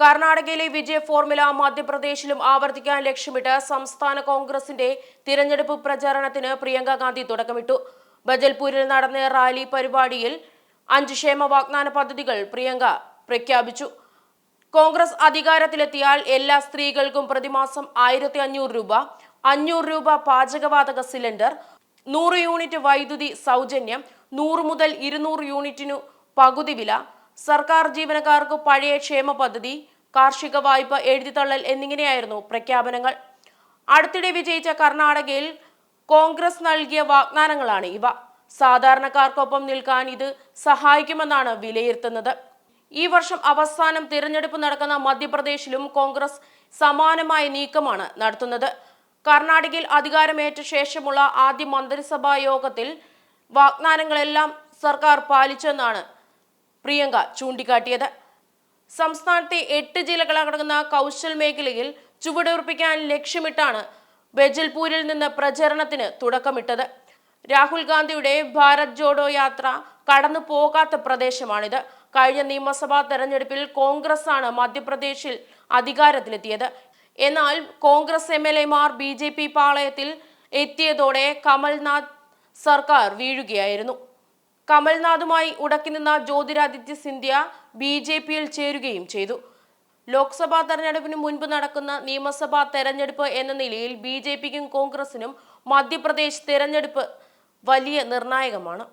കർണാടകയിലെ വിജയ ഫോർമുല മധ്യപ്രദേശിലും ആവർത്തിക്കാൻ ലക്ഷ്യമിട്ട് സംസ്ഥാന കോൺഗ്രസിന്റെ തിരഞ്ഞെടുപ്പ് പ്രചാരണത്തിന് പ്രിയങ്ക ഗാന്ധി തുടക്കമിട്ടു. ബജൽപൂരിൽ നടന്ന റാലി പരിപാടിയിൽ അഞ്ച് ക്ഷേമ വാഗ്ദാന പദ്ധതികൾ പ്രിയങ്ക പ്രഖ്യാപിച്ചു. കോൺഗ്രസ് അധികാരത്തിലെത്തിയാൽ എല്ലാ സ്ത്രീകൾക്കും പ്രതിമാസം ആയിരത്തി അഞ്ഞൂറ് രൂപ അഞ്ഞൂറ് രൂപ പാചകവാതക സിലിണ്ടർ നൂറ് യൂണിറ്റ് വൈദ്യുതി സൗജന്യം നൂറ് മുതൽ ഇരുന്നൂറ് യൂണിറ്റിനു പകുതി വില സർക്കാർ ജീവനക്കാർക്ക് പഴയ ക്ഷേമ പദ്ധതി കാർഷിക വായ്പ എഴുതിത്തള്ളൽ എന്നിങ്ങനെയായിരുന്നു പ്രഖ്യാപനങ്ങൾ. അടുത്തിടെ വിജയിച്ച കർണാടകയിൽ കോൺഗ്രസ് നൽകിയ വാഗ്ദാനങ്ങളാണ് ഇവ. സാധാരണക്കാർക്കൊപ്പം നിൽക്കാൻ ഇത് സഹായിക്കുമെന്നാണ് വിലയിരുത്തുന്നത്. ഈ വർഷം അവസാനം തിരഞ്ഞെടുപ്പ് നടക്കുന്ന മധ്യപ്രദേശിലും കോൺഗ്രസ് സമാനമായ നീക്കമാണ് നടത്തുന്നത്. കർണാടകയിൽ അധികാരമേറ്റ ശേഷമുള്ള ആദ്യ മന്ത്രിസഭാ യോഗത്തിൽ വാഗ്ദാനങ്ങളെല്ലാം സർക്കാർ പാലിച്ചെന്നാണ് പ്രിയങ്ക ചൂണ്ടിക്കാട്ടിയത്. സംസ്ഥാനത്തെ എട്ട് ജില്ലകളടങ്ങുന്ന കൗശൽ മേഖലയിൽ ചുവടുറപ്പിക്കാൻ ലക്ഷ്യമിട്ടാണ് ബെജൽപൂരിൽ നിന്ന് പ്രചരണത്തിന് തുടക്കമിട്ടത്. രാഹുൽ ഗാന്ധിയുടെ ഭാരത് ജോഡോ യാത്ര കടന്നു പോകാത്ത പ്രദേശമാണിത്. കഴിഞ്ഞ നിയമസഭാ തെരഞ്ഞെടുപ്പിൽ കോൺഗ്രസ് ആണ് മധ്യപ്രദേശിൽ അധികാരത്തിലെത്തിയത്. എന്നാൽ കോൺഗ്രസ് എം എൽ എമാർ ബി ജെ പി പാളയത്തിൽ എത്തിയതോടെ കമൽനാഥ് സർക്കാർ വീഴുകയായിരുന്നു. കമൽനാഥുമായി ഉടക്കി നിന്ന ജ്യോതിരാദിത്യ സിന്ധ്യ ബി ജെ പിയിൽ ചേരുകയും ചെയ്തു. ലോക്സഭാ തെരഞ്ഞെടുപ്പിന് മുൻപ് നടക്കുന്ന നിയമസഭാ തെരഞ്ഞെടുപ്പ് എന്ന നിലയിൽ ബി ജെ പിക്കും കോൺഗ്രസിനും മധ്യപ്രദേശ് തെരഞ്ഞെടുപ്പ് വലിയ നിർണായകമാണ്.